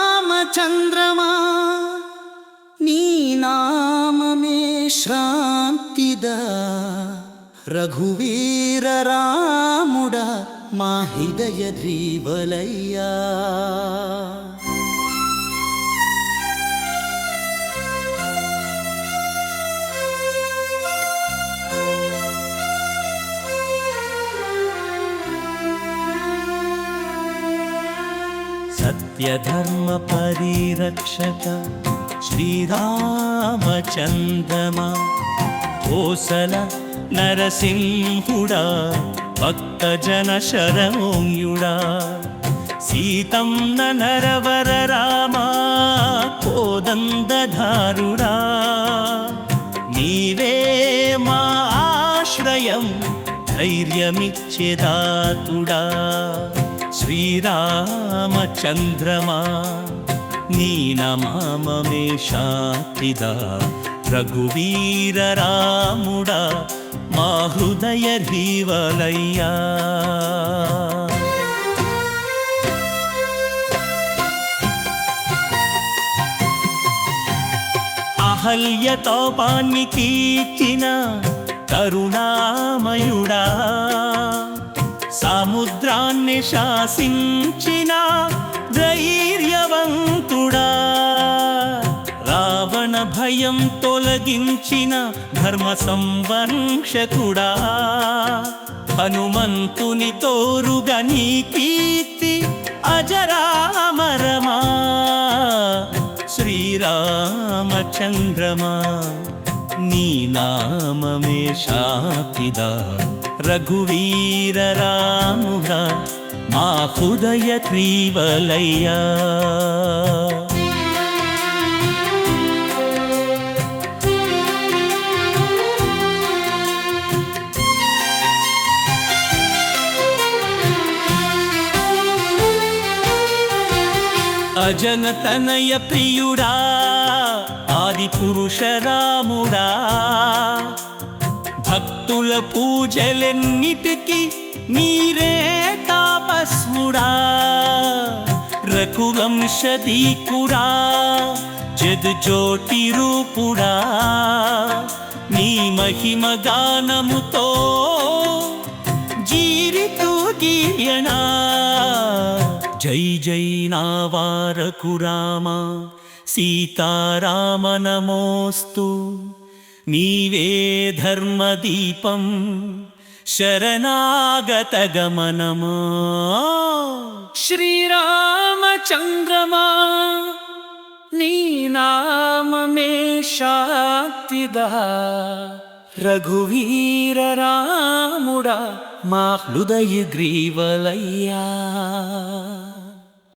శ్రీరామచంద్రమా నీ నామమే శ్రాంతిదా రఘువీర రాముడా మా హృదయ ద్రీవలయ్యా సత్యధర్మ పరిరక్షక శ్రీరామచంద్రమా కోసల నరసింహుడా భక్తజన శరణోయుడా సీతమ్న నరవర రామా కోదందధారుడా నీవే మా ఆశ్రయం ధైర్యమిచ్చేదాతుడా శ్రీరామచంద్రమా నీ నమామమే శాంతిదా రఘువీర రాముడా మా హృదయ ధీవలయ్యా. అహల్యతో పాన్ని కీర్చిన కరుణామయుడా. సముద్రాన్ని శాసించిన ధైర్యవంతుడా? రావణ భయం తొలగించిన ధర్మ సంవంశకుడా? హనుమంతుని తోరుగా నీ కీర్తి అజరామరమా? శ్రీరామచంద్రమా? నీ నామమే శాపిదా? రఘువీర రాముడా మా హృదయ త్రీవలయ్యా అజనతనయ ప్రియుడా ఆది పురుష రాముడా భక్తుల పూజలెన్నిటికి నీరే తాపస్ముడా. రఘువంశదీకుడా జగజ్యోతి రూపుడా నీ మహిమ గానముతో జీరితూ గీయనా. జై జై నావారకు రామ సీతారామ నమోస్తు. నీవే ధర్మదీపం శరణాగతగమనమా? శ్రీరామచంద్రమా? నీ నామమే శాంతిదా రఘువీర రాముడా మా హృదయ గ్రీవలయ్యా.